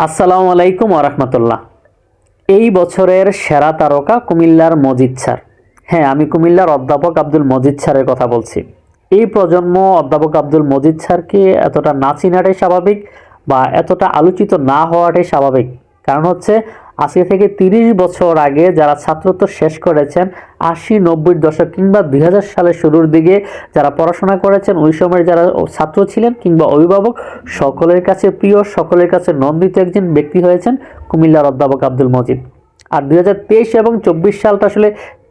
আসসালামু আলাইকুম আরহামতুল্লাহ এই বছরের সেরা তারকা কুমিল্লার মজিদ স্যার। হ্যাঁ আমি কুমিল্লার অধ্যাপক আব্দুল মজিদ স্যারের কথা বলছি। এই প্রজন্ম অধ্যাপক আব্দুল মজিদ স্যারকে এতটা না চিনাটাই স্বাভাবিক বা এতটা আলোচিত না হওয়াটাই স্বাভাবিক। কারণ হচ্ছে আজকে থেকে তিরিশ বছর আগে যারা ছাত্রত্ব শেষ করেছেন, আশি নব্বইয়ের দশক কিংবা দুই হাজার সালের শুরুর দিকে যারা পড়াশোনা করেছেন, ওই সময় যারা ছাত্র ছিলেন কিংবা অভিভাবক, সকলের কাছে প্রিয়, সকলের কাছে নন্দিত একজন ব্যক্তি হয়েছেন কুমিল্লার অধ্যাপক আব্দুল মজিদ। আর দুই হাজার তেইশ এবং চব্বিশ সালটা আসলে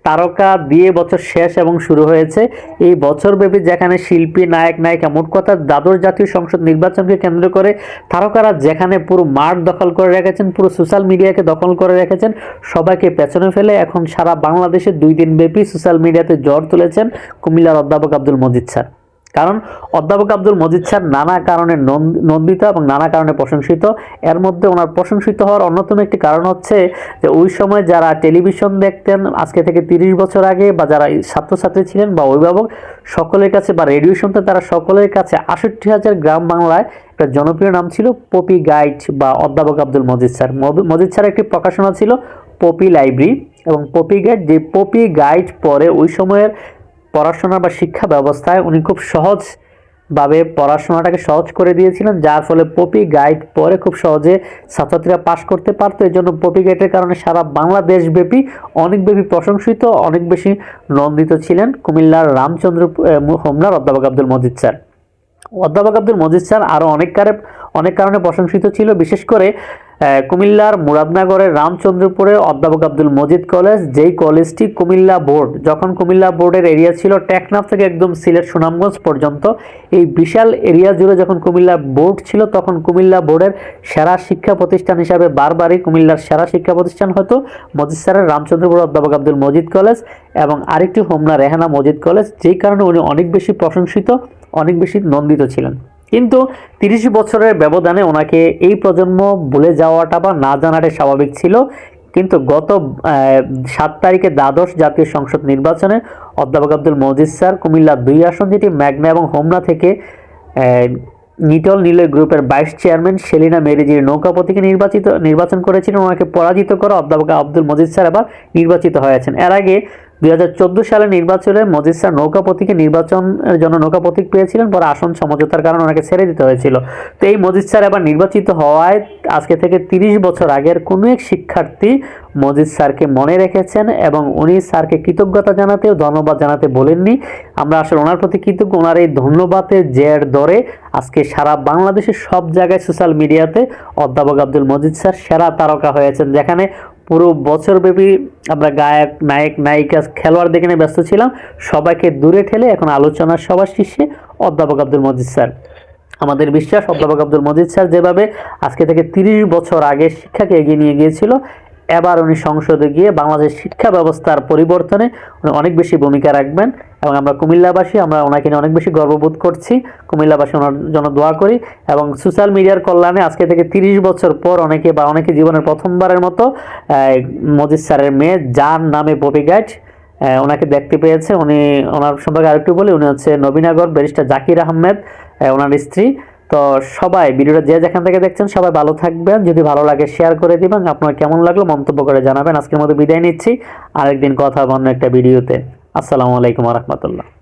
তারকা দিয়ে বছর শেষ এবং শুরু হয়েছে। এই বছরব্যাপী যেখানে শিল্পী, নায়ক, নায়িকা, মোট কথা দ্বাদশ জাতীয় সংসদ নির্বাচনকে কেন্দ্র করে তারকারা যেখানে পুরো মাঠ দখল করে রেখেছেন, পুরো সোশ্যাল মিডিয়াকে দখল করে রেখেছেন, সবাইকে পেছনে ফেলে এখন সারা বাংলাদেশে দুই দিন ব্যাপী সোশ্যাল মিডিয়াতে জ্বর তুলেছেন কুমিল্লার অধ্যাপক আব্দুল মজিদ স্যার। কারণ অধ্যাপক আব্দুল মজিদ স্যার নানা কারণে নন্দ- নন্দিত এবং নানা কারণে প্রশংসিত। এর মধ্যে ওনার প্রশংসিত হওয়ার অন্যতম একটি কারণ হচ্ছে যে ওই সময় যারা টেলিভিশন দেখতেন, আজকে থেকে তিরিশ বছর আগে বা যারা ছাত্রছাত্রী ছিলেন বা অভিভাবক, সকলের কাছে বা রেডিও শুনতেন, তারা সকলের কাছে আষট্টি হাজার গ্রাম বাংলায় একটা জনপ্রিয় নাম ছিল পপি গাইড বা অধ্যাপক আব্দুল মজিদ স্যার। মজিদ স্যার একটি প্রকাশনা ছিল পপি লাইব্রেরি এবং পপি গাইড যে পপি গাইড পরে ওই সময়ের পড়াশোনা বা শিক্ষা ব্যবস্থায় উনি খুব সহজভাবে পড়াশোনাটাকে সহজ করে দিয়েছিলেন যার ফলে পপি গাইড পরে খুব সহজে ছাত্রছাত্রীরা পাশ করতে পারতো। এই জন্য পপি গাইডের কারণে সারা বাংলাদেশব্যাপী অনেক বেশি প্রশংসিত অনেক বেশি নন্দিত ছিলেন কুমিল্লার রামচন্দ্র আহ, হোমনার অধ্যাপক আব্দুল মজিদ স্যার। অধ্যাপক আব্দুল মজিদ স্যার আরও অনেক কারে অনেক কারণে প্রশংসিত ছিল বিশেষ করে কুমিল্লার মুরাদনগরের রামচন্দ্রপুরে অধ্যাপক আব্দুল মজিদ কলেজ, যেই কলেজটি কুমিল্লা বোর্ড, যখন কুমিল্লা বোর্ডের এরিয়া ছিল টেকনাফ থেকে একদম সিলেট সুনামগঞ্জ পর্যন্ত, এই বিশাল এরিয়া জুড়ে যখন কুমিল্লা বোর্ড ছিল, তখন কুমিল্লা বোর্ডের সেরা শিক্ষা প্রতিষ্ঠান হিসাবে বারবারই কুমিল্লার সেরা শিক্ষা প্রতিষ্ঠান হতো মজিদ স্যারের রামচন্দ্রপুর অধ্যাপক আব্দুল মজিদ কলেজ এবং আরেকটি হোমনা রেহানা মজিদ কলেজ, যেই কারণে উনি অনেক বেশি প্রশংসিত, অনেক বেশি নন্দিত ছিলেন। কিন্তু তিরিশ বছরের ব্যবধানে ওনাকে এই প্রজন্ম ভুলে যাওয়াটা বা না জানাটাই স্বাভাবিক ছিল। কিন্তু গত সাত তারিখে দ্বাদশ জাতীয় সংসদ নির্বাচনে অধ্যাপক আব্দুল মজিদ স্যার কুমিল্লা দুই আসন যেটি ম্যাগনা এবং হোমনা থেকে নিটল নিলয় গ্রুপের ভাইস চেয়ারম্যান সেলিনা মেরিজির নৌকাপতিকে নির্বাচিত, নির্বাচন করেছিলেন। ওনাকে পরাজিত করে অধ্যাপক আব্দুল মজিদ স্যার আবার নির্বাচিত হয়েছেন। এর আগে দুই সালের নির্বাচনে মজিদ স্যার নৌকাপতিকে নির্বাচনের জন্য নৌকাপতিক পেয়েছিলেন, পরে আসন সমঝোতার কারণে ওনাকে ছেড়ে দিতে হয়েছিল। তো এই মজিদ স্যার এবার নির্বাচিত হওয়ায় আজকে থেকে তিরিশ বছর আগের কোনো এক শিক্ষার্থী মজিদ স্যারকে মনে রেখেছেন এবং উনি স্যারকে কৃতজ্ঞতা জানাতেও, ধন্যবাদ জানাতে বলেননি। আমরা আসলে ওনার প্রতি কৃতজ্ঞ, ওনার এই ধন্যবাদের জের দরে আজকে সারা বাংলাদেশের সব জায়গায় সোশ্যাল মিডিয়াতে অধ্যাপক আব্দুল মজিদ স্যার সেরা তারকা হয়েছেন। যেখানে পুরো বছরব্যাপী আমরা গায়ক, নায়ক, নায়িকা, খেলোয়াড় দেখে নিয়ে ব্যস্ত ছিলাম। সবাইকে দূরে ঠেলে এখন আলোচনার সবার শীর্ষে অধ্যাপক আব্দুল মজিদ স্যার। আমাদের বিশ্বাস, অধ্যাপক আব্দুল মজিদ স্যার যেভাবে আজকে থেকে তিরিশ বছর আগে শিক্ষাকে এগিয়ে নিয়ে গিয়েছিল এবার উনি সংসদে গিয়ে বাংলাদেশ শিক্ষা ব্যবস্থার পরিবর্তনে উনি অনেক বেশি ভূমিকা রাখবেন এবং আমরা কুমিল্লাবাসী, আমরা ওনাকে নিয়ে অনেক বেশি গর্ববোধ করছি। কুমিল্লাবাসী ওনার জন্য দোয়া করি এবং সোশ্যাল মিডিয়ার কল্যাণে আজকে থেকে তিরিশ বছর পর অনেকে বা অনেকে জীবনের প্রথমবারের মতো মজিদ স্যারের মেয়ে যার নামে পপি গাইড ওনাকে দেখতে পেয়েছে। উনি, ওনার সম্পর্কে আরেকটু বলি, উনি হচ্ছে নবীনগর ব্যারিস্টার জাকির আহমেদ ওনার স্ত্রী। তো সবাই ভিডিওটা যে যেখান থেকে দেখছেন, সবাই ভালো থাকবেন। যদি ভালো লাগে শেয়ার করে দিবেন। আপনার কেমন লাগল মন্তব্য করে জানাবেন। আজকের মতো বিদায় নিচ্ছি। আরেকদিন কথা অন্য একটা ভিডিওতে। আসসালামু আলাইকুম রহমতুল্লাহ।